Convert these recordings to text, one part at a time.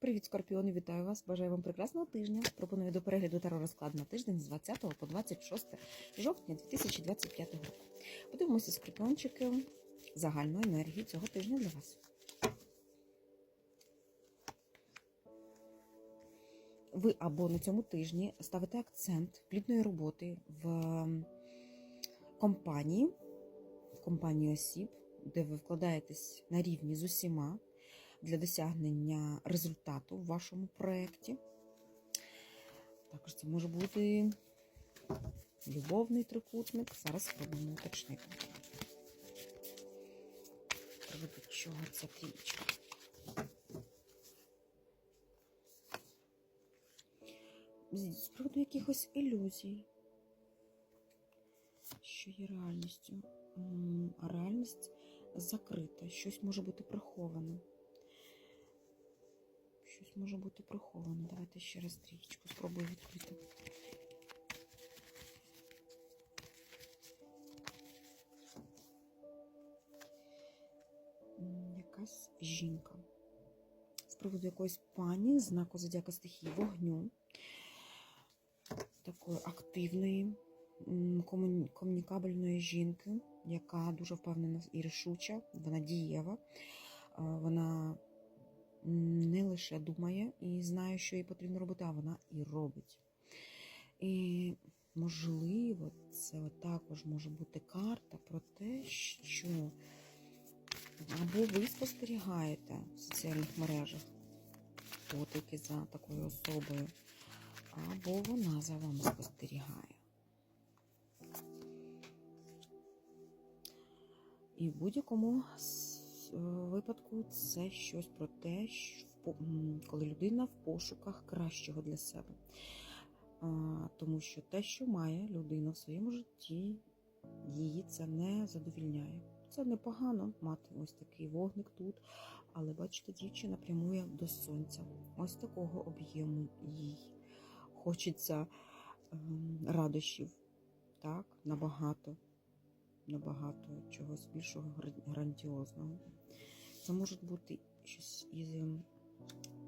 Привіт, скорпіони! Вітаю вас! Бажаю вам прекрасного тижня. Пропоную до перегляду таро розклад на тиждень з 20 по 26 жовтня 2025 року. Подивимося скорпіончики загальну енергію цього тижня для вас. Ви або на цьому тижні ставите акцент плідної роботи в компанії, в компанії осіб, де ви вкладаєтесь на рівні з усіма для досягнення результату в вашому проєкті. Також це може бути любовний трикутник. Зараз спробуємо уточнити. Приведу, чого ця трічка. З приводу якихось ілюзій, що є реальністю. А реальність закрита, щось може бути приховане. Щось може бути приховане. Давайте ще раз трієчку спробую відкрити. Якась жінка. З приводу якоїсь пані, знаку зодіака стихії вогню, такої активної, комуні- комунікабельної жінки, яка дуже впевнена і рішуча, вона дієва, вона не лише думає і знає, що їй потрібно робити, а вона і робить. І, можливо, це також може бути карта про те, що або ви спостерігаєте в соціальних мережах потики за такою особою, або вона за вами спостерігає. І в будь-якому випадку це щось про те, що коли людина в пошуках кращого для себе. Тому що те, що має людина в своєму житті, її це не задовільняє. Це непогано мати ось такий вогник тут, але бачите, дівчина прямує до сонця. Ось такого об'єму їй хочеться ем, радощів, так, набагато набагато чогось більшого грандіозного. Це може бути щось із ем,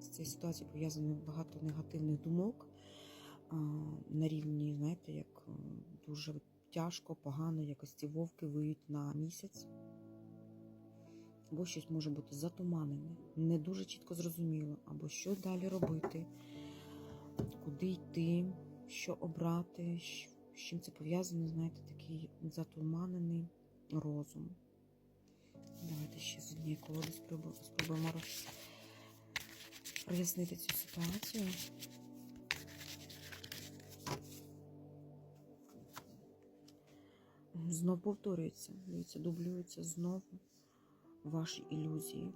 з цією ситуацією пов'язано багато негативних думок на рівні, знаєте, як е, дуже тяжко, погано, якось ці вовки виють на місяць. Або щось може бути затуманене, не дуже чітко зрозуміло, або що далі робити, куди йти, що обрати, з чим це пов'язано, знаєте, такий затуманений розум. Давайте ще з однієї колоди спробуємо, роз- прояснити цю ситуацію. Знов повторюється, дивіться, дублюються знову ваші ілюзії.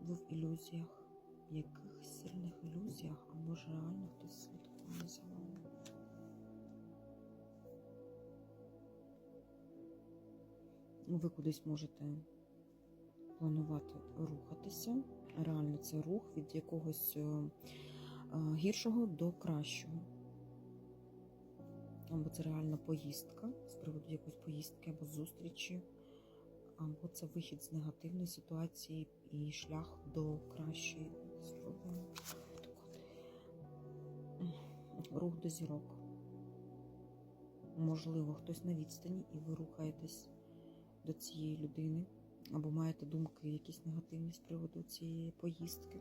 Ви в ілюзіях, в якихось сильних ілюзіях, а може реально хтось слідкує за вами. Ви кудись можете планувати рухатися. Реально це рух від якогось е, е, гіршого до кращого. Або це реальна поїздка з приводу якоїсь поїздки або зустрічі, або це вихід з негативної ситуації і шлях до кращої. Рух до зірок. Можливо, хтось на відстані, і ви рухаєтесь до цієї людини, або маєте думки якісь негативні з приводу цієї поїздки.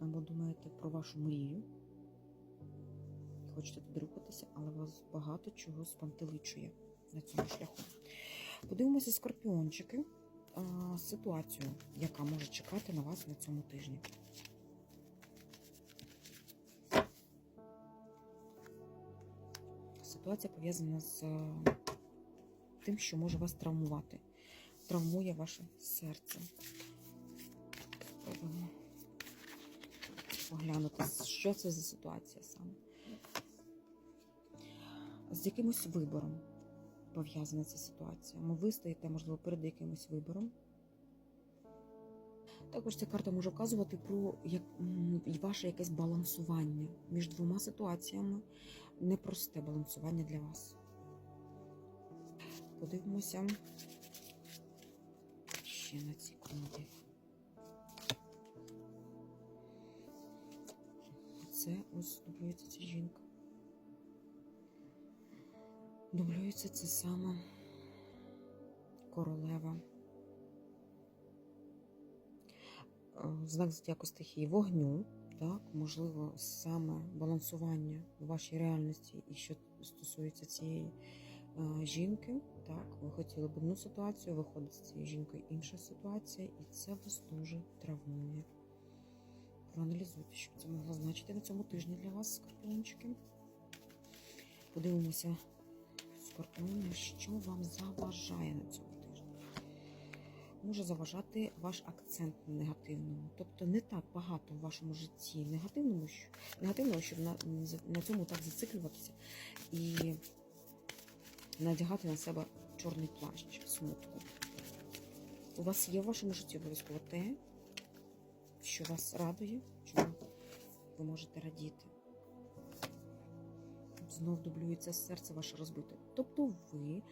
Або думаєте про вашу мрію. Хочете туди рухатися, але вас багато чого спантеличує на цьому шляху. Подивимося, скорпіончики, ситуацію, яка може чекати на вас на цьому тижні. Ситуація пов'язана з е, тим, що може вас травмувати. Травмує ваше серце. Спробуємо поглянути, що це за ситуація саме. З якимось вибором пов'язана ця ситуація. Ну, Ви стоїте, можливо, перед якимось вибором. Також ця карта може вказувати про як, ваше якесь балансування між двома ситуаціями. Непросте балансування для вас. Подивимося, ще на цій колоді? Це ось дублюється ця жінка. Дублюється це саме королева. Е, Знак зодіаку стихії вогню, так, можливо, саме балансування в вашій реальності, і що стосується цієї е, жінки, так, ви хотіли б одну ситуацію, виходить з цією жінкою інша ситуація, і це вас дуже травмує. Проаналізуйте, що це могло значити на цьому тижні для вас, скорпіончики. Подивимося, скорпіони, що вам заважає на цьому. Може заважати ваш акцент на негативному. Тобто не так багато в вашому житті негативному, що, негативного, щоб на, на цьому так зациклюватися і надягати на себе чорний плащ смутку. У вас є в вашому житті обов'язково те, що вас радує, чому ви можете радіти. Знов дублюється серце ваше розбите. Тобто ви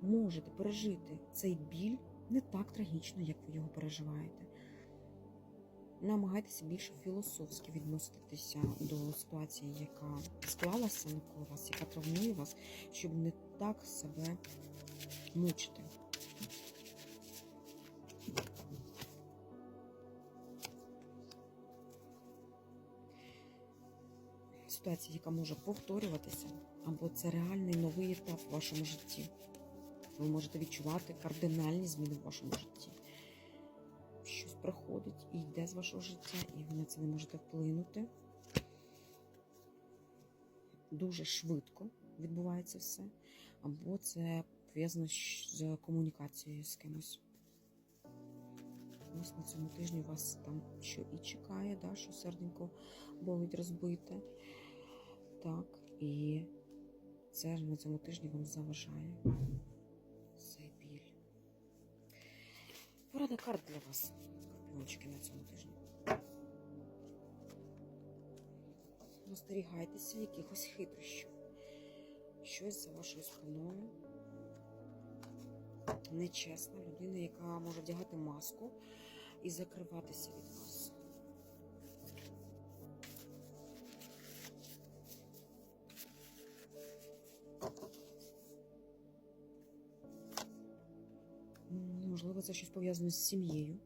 можете пережити цей біль не так трагічно, як ви його переживаєте. Намагайтеся більше філософськи відноситися до ситуації, яка склалася навколо вас, яка травмує вас, щоб не так себе мучити. Ситуація, яка може повторюватися, або це реальний новий етап в вашому житті. Ви можете відчувати кардинальні зміни в вашому житті. Щось приходить і йде з вашого життя, і ви на це не можете вплинути. Дуже швидко відбувається все, або це пов'язано з комунікацією з кимось. Ось на цьому тижні вас там що і чекає, да, що серденько болить розбите. Так, і це на цьому тижні вам заважає цей біль. Порада карт для вас, скорпіончики, на цьому тижні. Остерігайтеся якихось хитрощів. Щось за вашою спиною. Нечесна людина, яка може вдягати маску і закриватися від вас. Можливо, це щось пов'язане з сім'єю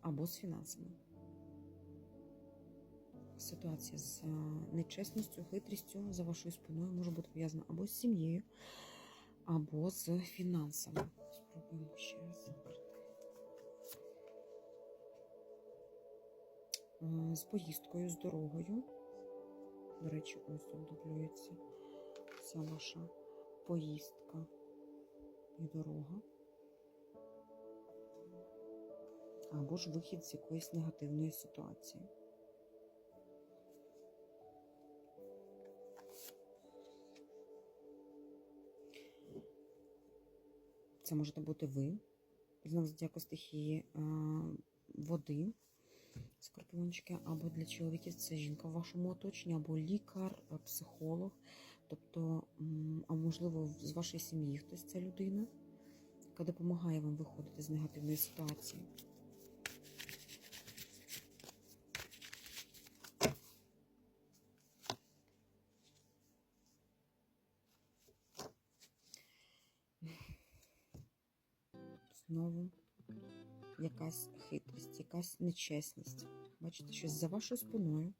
або з фінансами. Ситуація з е, нечесністю, хитрістю за вашою спиною може бути пов'язана або з сім'єю, або з фінансами. Спробуємо ще раз. Е, З поїздкою, з дорогою. До речі, ось тут дублюється ця ваша поїздка і дорога. Або ж вихід з якоїсь негативної ситуації. Це можете бути ви, знак зодіаку стихії е, води, скорпіончики, або для чоловіків це жінка в вашому оточенні, або лікар, е, психолог, тобто, а можливо, з вашої сім'ї хтось ця людина, яка допомагає вам виходити з негативної ситуації. Знову якась хитрість, якась нечесність. Бачите, щось за вашою спиною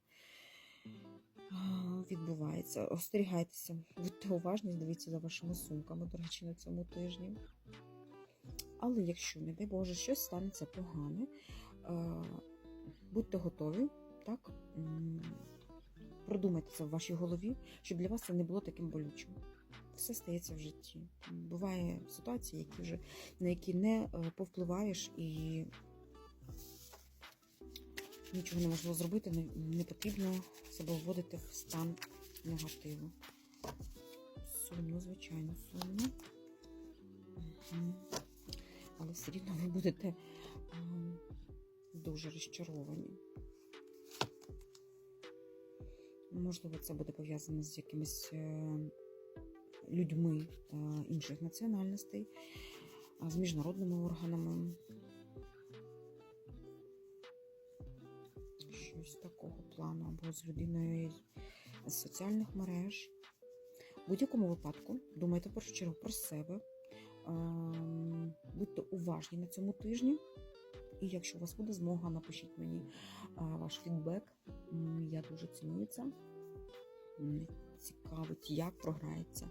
відбувається. Остерігайтеся, будьте уважні, дивіться за вашими сумками, до речі, на цьому тижні. Але якщо, не дай Боже, щось станеться погане, будьте готові, так? Продумайте це в вашій голові, щоб для вас це не було таким болючим. Все стається в житті. Буває ситуації, які вже, на які не е, повпливаєш і нічого не можливо зробити, не, потрібно себе вводити в стан негативу. Сумно, звичайно, сумно. Але все рівно ви будете дуже розчаровані. Можливо, це буде пов'язано з якимись е, людьми е, інших національностей, з міжнародними органами. Щось такого плану, або з людиною з соціальних мереж. В будь-якому випадку думайте першу чергу про себе. Ем, Будьте уважні на цьому тижні. І якщо у вас буде змога, напишіть мені ваш фідбек. Я дуже ціную це. Цікавить, як програється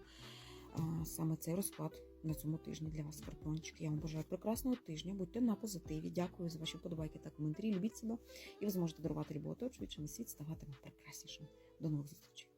саме цей розклад на цьому тижні для вас, скорпіончики. Я вам бажаю прекрасного тижня. Будьте на позитиві. Дякую за ваші подобайки та коментарі. Любіть себе, і ви зможете дарувати швидше на світ ставатиме прекраснішим. До нових зустрічей.